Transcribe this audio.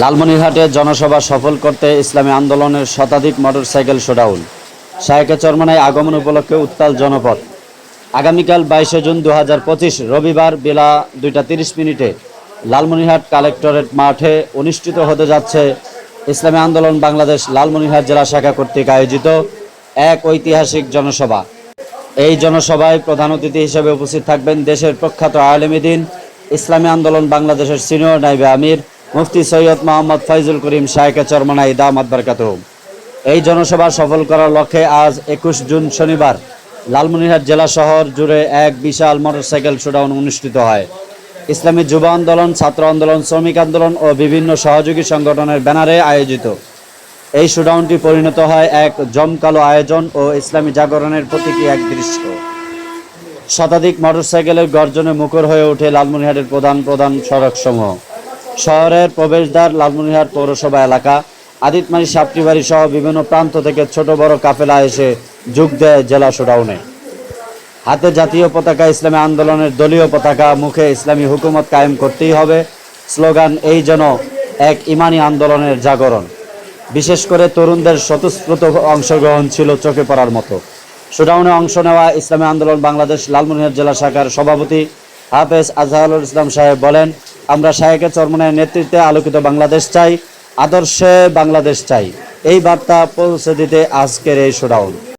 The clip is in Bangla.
লালমনিরহাটে জনসভা সফল করতে ইসলামী আন্দোলনের শতাধিক মোটরসাইকেল শোডাউন। শায়েকে চরমানায় আগমন উপলক্ষে উত্তাল জনপথ। আগামীকাল বাইশে জুন দু হাজার পঁচিশ রবিবার বেলা দুইটা তিরিশ মিনিটে লালমনিরহাট কালেক্টরেট মাঠে অনুষ্ঠিত হতে যাচ্ছে ইসলামী আন্দোলন বাংলাদেশ লালমনিরহাট জেলা শাখা কর্তৃক আয়োজিত এক ঐতিহাসিক জনসভা। এই জনসভায় প্রধান অতিথি হিসেবে উপস্থিত থাকবেন দেশের প্রখ্যাত আলেমিদিন ইসলামী আন্দোলন বাংলাদেশের সিনিয়র নাইবে আমির মুফতি সৈয়দ মোহাম্মদ ফয়জুল করিম শায়েকে চরমনাই দামাত বারকাত এই জনসভা সফল করার লক্ষ্যে আজ একুশ জুন শনিবার লালমনিরহাট জেলা শহর জুড়ে এক বিশাল মোটরসাইকেল শোডাউন অনুষ্ঠিত হয়। ইসলামী যুব আন্দোলন, ছাত্র আন্দোলন, শ্রমিক আন্দোলন ও বিভিন্ন সহযোগী সংগঠনের ব্যানারে আয়োজিত। এই শোডাউনটি পরিণত হয় এক জমকালো আয়োজন ও ইসলামী জাগরণের প্রতীকী এক দৃশ্য। শতাধিক মোটরসাইকেলের গর্জনে মুখর হয়ে ওঠে লালমনিরহাটের প্রধান প্রধান সড়কসমূহ। শহরের প্রবেশদ্বার লালমনিরহাট পৌরসভা এলাকা। আদিতমারি সাপটিবাড়ি সহ বিভিন্ন প্রান্ত থেকে ছোট বড় কাফেলা এসে যোগ দেয় জেলা শোডাউনে। হাতে জাতীয় পতাকা, ইসলামী আন্দোলনের দলীয় পতাকা, মুখে ইসলামী হুকুমত কায়েম করতেই হবে। স্লোগান, এই যেন এক ইমানি আন্দোলনের জাগরণ। বিশেষ করে তরুণদের স্বতঃস্ফূর্ত অংশগ্রহণ ছিল চোখে পড়ার মতো। শোডাউনে অংশ নেওয়া ইসলামী আন্দোলন বাংলাদেশ লালমনিরহাট জেলা শাখার সভাপতি হাফেজ আজহারুল ইসলাম সাহেব বলেন আমরা শাহেকের চরমনের নেতৃত্বে আলোকিত বাংলাদেশ চাই, আদর্শে বাংলাদেশ চাই। এই বার্তা পৌঁছে দিতে আজকের এই শোডাউন